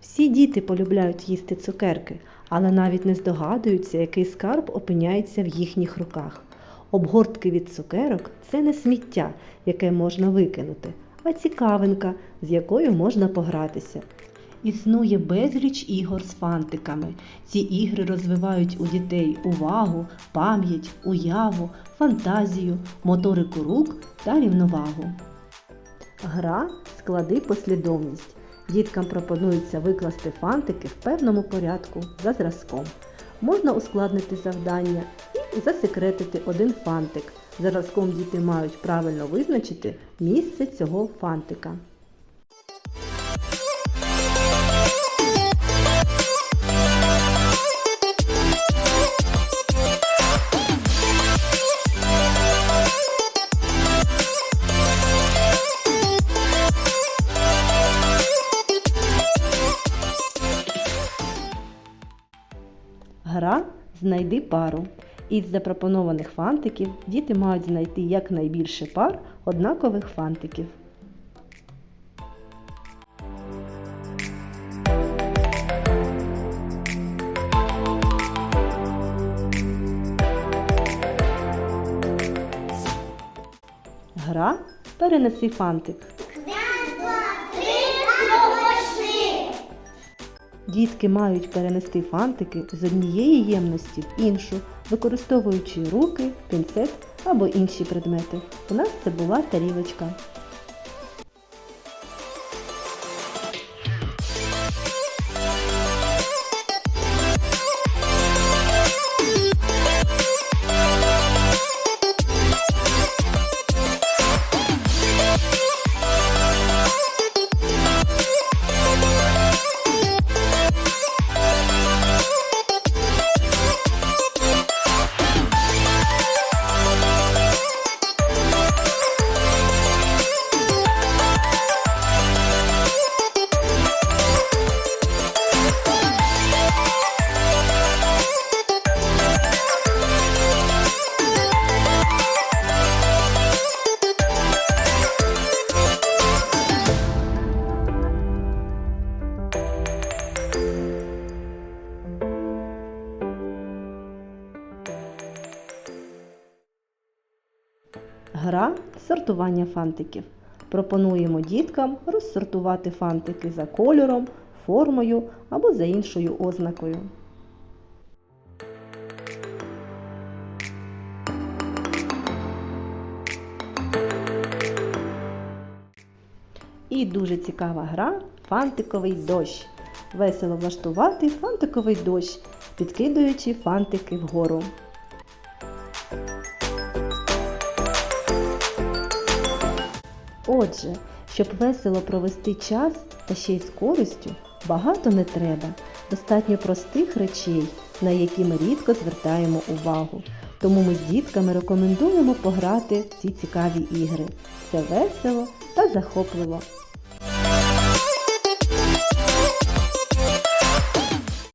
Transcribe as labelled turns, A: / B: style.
A: Всі діти полюбляють їсти цукерки, але навіть не здогадуються, який скарб опиняється в їхніх руках. Обгортки від цукерок це не сміття, яке можна викинути, а цікавинка, з якою можна погратися. Існує безліч ігор з фантиками. Ці ігри розвивають у дітей увагу, пам'ять, уяву, фантазію, моторику рук та рівновагу. Гра склади послідовність. Діткам пропонується викласти фантики в певному порядку за зразком. Можна ускладнити завдання і засекретити один фантик. Зразком діти мають правильно визначити місце цього фантика. Гра Знайди пару. Із запропонованих фантиків діти мають знайти якнайбільше пар однакових фантиків. Гра Перенеси фантик. Дітки мають перенести фантики з однієї ємності в іншу, використовуючи руки, пінцет або інші предмети. У нас це була тарілочка. Гра сортування фантиків. Пропонуємо діткам розсортувати фантики за кольором, формою або за іншою ознакою. І дуже цікава гра фантиковий дощ. Весело влаштувати фантиковий дощ, підкидуючи фантики вгору. Отже, щоб весело провести час та ще й з користю, багато не треба. Достатньо простих речей, на які ми рідко звертаємо увагу. Тому ми з дітками рекомендуємо пограти в ці цікаві ігри. Це весело та захопливо.